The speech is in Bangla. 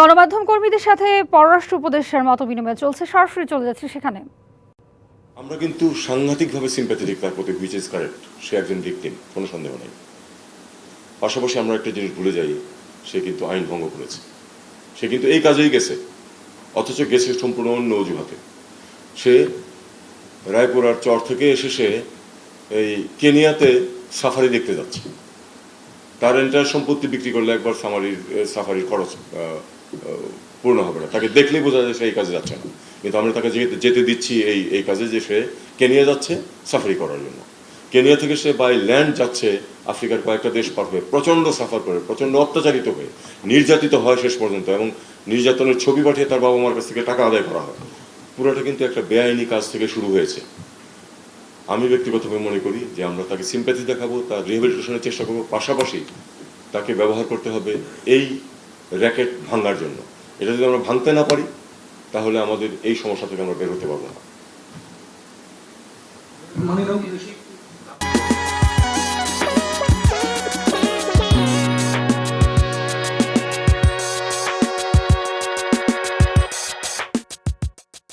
গণমাধ্যম কর্মীদের সাথে পররাষ্ট্র উপদেষ্টার মত বিনিময় চলছে, সরাসরি চলে যাচ্ছে সেখানে। আমরা কিন্তু সাংঘাতিকভাবে সিম্প্যাথেটিক তার প্রতি হুইচ ইজ কারেক্ট সে একজন ভিকটিম কোনো সন্দেহ নেই। পাশাপাশি আমরা একটা জিনিস ভুলে যাই, সে কিন্তু আইন ভঙ্গ করেছে। সে কিন্তু এই কাজেই গেছে, অথচ গেছে সম্পূর্ণ অন্য অজুহাতে। সে রায়পুরার চর থেকে এসে সে এই কেনিয়াতে সাফারি দেখতে যাচ্ছে। তার এন্টার সম্পত্তি বিক্রি করলে একবার সামারির সাফারির খরচ পূর্ণ হবে না। তাকে দেখলেই বোঝা যায় সে এই কাজে যাচ্ছে না। কিন্তু আমরা তাকে যেতে দিচ্ছি এই এই কাজে যে সে কেনিয়া যাচ্ছে সাফারি করার জন্য। কেনিয়া থেকে সে বাই ল্যান্ড যাচ্ছে আফ্রিকার কয়েকটা দেশ পার হয়ে, প্রচণ্ড সাফার করে, প্রচণ্ড অত্যাচারিত হয়ে, নির্যাতিত হয় শেষ পর্যন্ত এবং নির্যাতনের ছবি পাঠিয়ে তার বাবা মার কাছ থেকে টাকা আদায় করা হয়। পুরোটা কিন্তু একটা বেআইনি কাজ থেকে শুরু হয়েছে। আমি ব্যক্তিগতভাবে মনে করি যে আমরা তাকে সিম্প্যাথি দেখাবো, তার রিহেবিলিটেশনের চেষ্টা করব, পাশাপাশি তাকে ব্যবহার করতে হবে এই র্যাকেট ভাঙার জন্য। এটা যদি আমরা ভাঙতে না পারি, তাহলে আমাদের এই সমস্যা থেকে আমরা বের হতে পারব না।